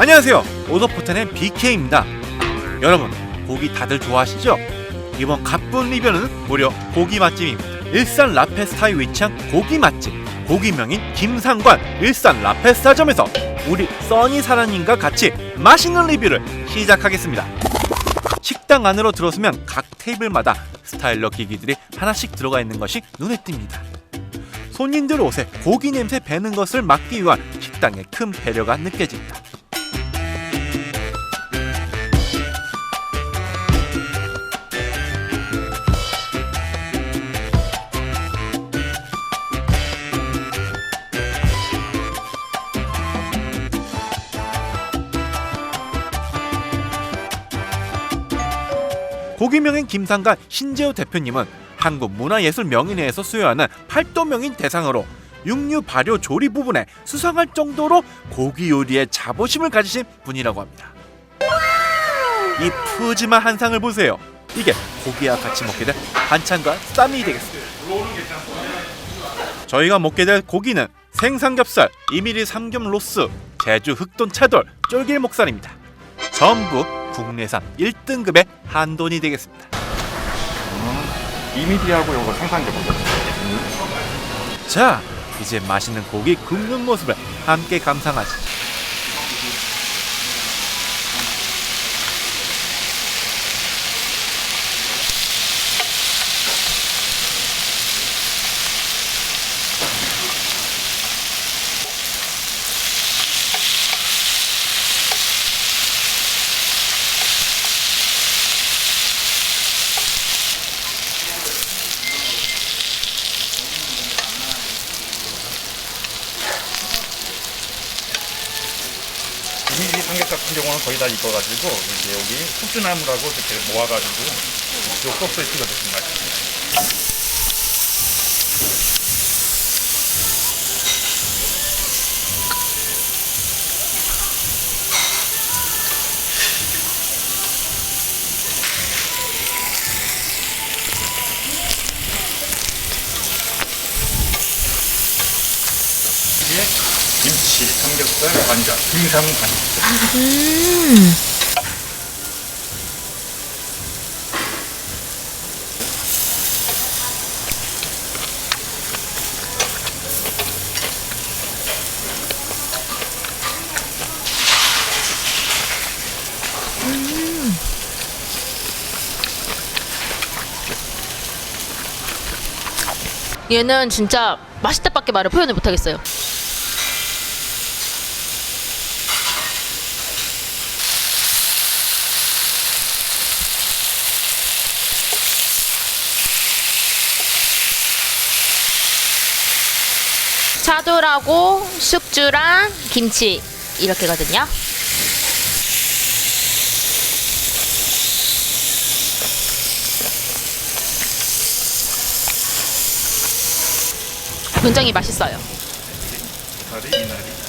안녕하세요. 오더포텐의 BK입니다. 여러분, 고기 다들 좋아하시죠? 이번 가쁜 리뷰는 무려 고기 맛집입니다. 일산 라페스타에 위치한 고기 맛집 고기명인 김상관 일산 라페스타점에서 우리 써니 사랑님과 같이 맛있는 리뷰를 시작하겠습니다. 식당 안으로 들어서면 각 테이블마다 스타일러 기기들이 하나씩 들어가 있는 것이 눈에 띕니다. 손님들 옷에 고기 냄새 배는 것을 막기 위한 식당의 큰 배려가 느껴집니다. 고기명인 김상관 신재호 대표님은 한국문화예술명인회에서 수여하는 팔도명인 대상으로 육류 발효 조리 부분에 수상할 정도로 고기 요리에 자부심을 가지신 분이라고 합니다. 이 푸짐한 한상을 보세요. 이게 고기와 같이 먹게 될 반찬과 쌈이 되겠습니다. 저희가 먹게 될 고기는 생삼겹살, 2mm 삼겹 로스, 제주 흑돈 차돌, 쫄길 목살입니다. 전부 국내산 1등급의 한돈이 되겠습니다. 이미디하고 이거 생산돼 보죠. 자, 이제 맛있는 고기 굽는 모습을 함께 감상하시죠. 같은 경우는 거의 다 익어가지고 이제 여기 숙주나물하고 이렇게 모아가지고 요 소스에 찍어 드시면 맛있습니다. 김치, 삼겹살, 관자, 김상관. 얘는 진짜 맛있다밖에 말을 표현을 못하겠어요. 차돌하고 숙주랑 김치 이렇게거든요. 굉장히 맛있어요. 다리, 이나리.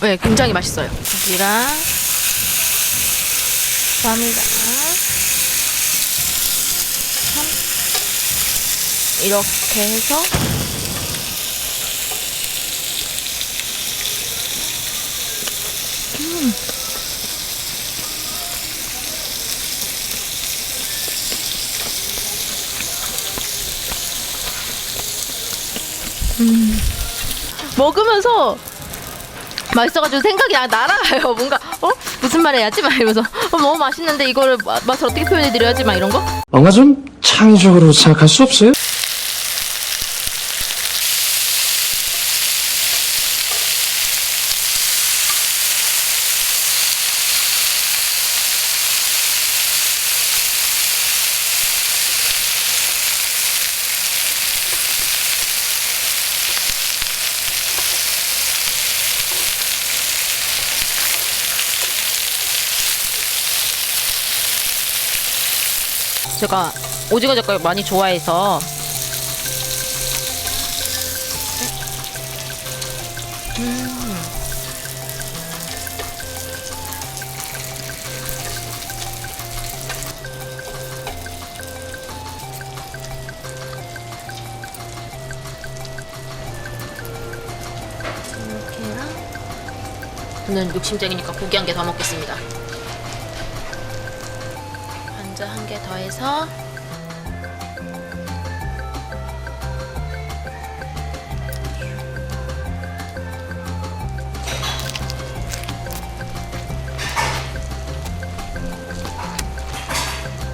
네, 굉장히 맛있어요. 고기랑 쌈이랑 참 이렇게 해서 음. 먹으면서 맛있어가지고 생각이 나- 날아가요. 뭔가 어 무슨 말 해야지 막 이러면서 어, 너무 맛있는데 이거를 마- 맛을 어떻게 표현해드려야지 막 이런 거. 뭔가 좀 창의적으로 생각할 수 없어요? 제가 오징어 젓갈 많이 좋아해서 음. 이렇게랑 저는 욕심쟁이니까 고기 한 개 더 먹겠습니다. 개 더해서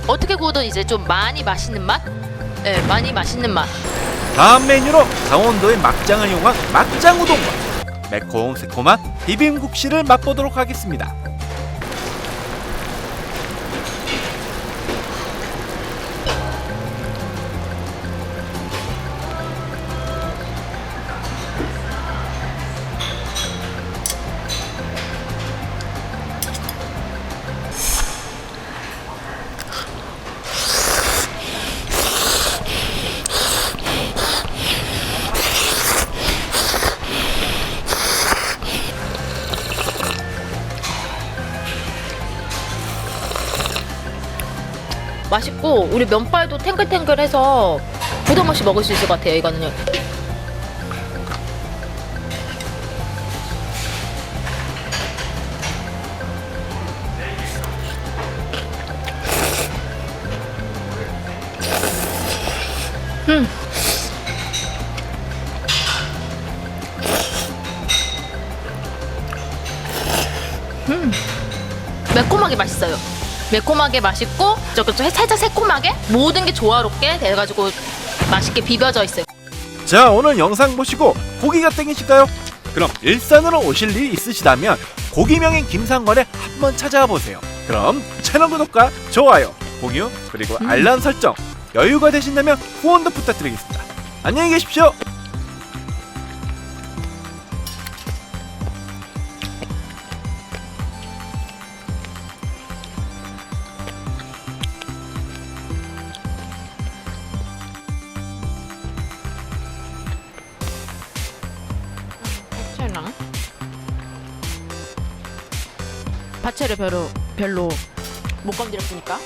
어떻게 구워도 이제 좀 많이 맛있는 맛? 네, 많이 맛있는 맛. 다음 메뉴로 강원도의 막장을 이용한 막장 우동과 매콤 새콤한 비빔국시를 맛보도록 하겠습니다. 맛있고 우리 면발도 탱글탱글해서 부담 없이 먹을 수 있을 것 같아요 이거는요. 음. 음. 매콤하게 맛있어요. 매콤하게 맛있고 좀 살짝 새콤하게 모든 게 조화롭게 돼가지고 맛있게 비벼져 있어요. 자 오늘 영상 보시고 고기가 땡기실까요? 그럼 일산으로 오실 일 있으시다면 고기명인 김상관에 한번 찾아와 보세요. 그럼 채널 구독과 좋아요, 공유 그리고 알람 설정 여유가 되신다면 후원도 부탁드리겠습니다. 안녕히 계십시오. 파채랑 파채를 별로 별로 못 건드렸으니까